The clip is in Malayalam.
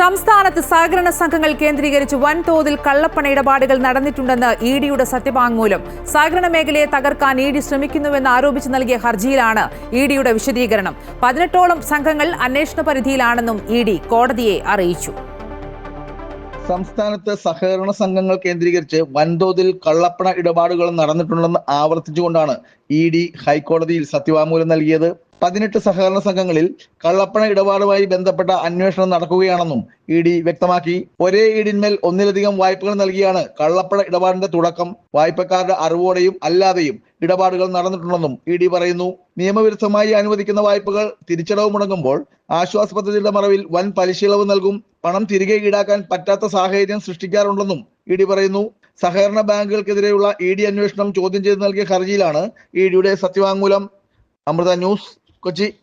സംസ്ഥാനത്ത് സഹകരണ സംഘങ്ങൾ കേന്ദ്രീകരിച്ച് വൻതോതിൽ കള്ളപ്പണ ഇടപാടുകൾ നടന്നിട്ടുണ്ടെന്ന് ഇ ഡിയുടെ സത്യവാങ്മൂലം. സഹകരണ മേഖലയെ തകർക്കാൻ ഇ ഡി ശ്രമിക്കുന്നുവെന്ന് ആരോപിച്ച് നൽകിയ ഹർജിയിലാണ് ഇ ഡിയുടെ വിശദീകരണം. പതിനെട്ടോളം സംഘങ്ങൾ അന്വേഷണ പരിധിയിലാണെന്നും ഇ ഡി കോടതിയെ അറിയിച്ചു. സംസ്ഥാനത്ത് സഹകരണ സംഘങ്ങൾ കേന്ദ്രീകരിച്ച് വൻതോതിൽ കള്ളപ്പണ ഇടപാടുകൾ നടന്നിട്ടുണ്ടെന്ന് ആവർത്തിച്ചുകൊണ്ടാണ് ഇ ഡി ഹൈക്കോടതിയിൽ സത്യവാങ്മൂലം നൽകിയത്. പതിനെട്ട് സഹകരണ സംഘങ്ങളിൽ കള്ളപ്പണ ഇടപാടുമായി ബന്ധപ്പെട്ട അന്വേഷണം നടക്കുകയാണെന്നും ഇ ഡി വ്യക്തമാക്കി. ഒരേ ഈടിന്മേൽ ഒന്നിലധികം വായ്പകൾ നൽകിയാണ് കള്ളപ്പണ ഇടപാടിന്റെ തുടക്കം. വായ്പക്കാരുടെ അറിവോടെയും അല്ലാതെയും ഇടപാടുകൾ നടന്നിട്ടുണ്ടെന്നും ഇ ഡി പറയുന്നു. നിയമവിരുദ്ധമായി അനുവദിക്കുന്ന വായ്പകൾ തിരിച്ചടവ് മുടങ്ങുമ്പോൾ ആശ്വാസ പദ്ധതിയുടെ മറവിൽ വൻ പലിശയിളവ് നൽകും. പണം തിരികെ ഈടാക്കാൻ പറ്റാത്ത സാഹചര്യം സൃഷ്ടിക്കാറുണ്ടെന്നും ഇ ഡി പറയുന്നു. സഹകരണ ബാങ്കുകൾക്കെതിരെയുള്ള ഇ ഡി അന്വേഷണം ചോദ്യം ചെയ്ത് നൽകിയ ഹർജിയിലാണ് ഇ ഡിയുടെ സത്യവാങ്മൂലം. Amrita news Koji.